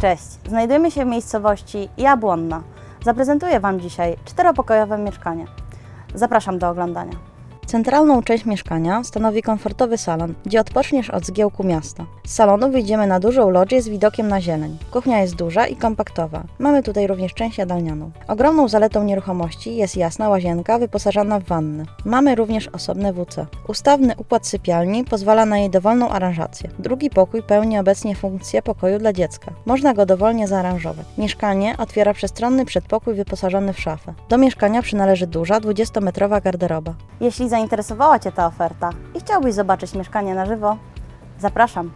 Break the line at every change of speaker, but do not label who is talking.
Cześć, znajdujemy się w miejscowości Jabłonna. Zaprezentuję Wam dzisiaj czteropokojowe mieszkanie. Zapraszam do oglądania. Centralną część mieszkania stanowi komfortowy salon, gdzie odpoczniesz od zgiełku miasta. Z salonu wyjdziemy na dużą lodzię z widokiem na zieleń. Kuchnia jest duża i kompaktowa. Mamy tutaj również część jadalnianą. Ogromną zaletą nieruchomości jest jasna łazienka wyposażona w wannę. Mamy również osobne WC. Ustawny układ sypialni pozwala na jej dowolną aranżację. Drugi pokój pełni obecnie funkcję pokoju dla dziecka. Można go dowolnie zaaranżować. Mieszkanie otwiera przestronny przedpokój wyposażony w szafę. Do mieszkania przynależy duża, 20-metrowa garderoba. Jeśli zainteresowała Cię ta oferta i chciałbyś zobaczyć mieszkanie na żywo, zapraszam.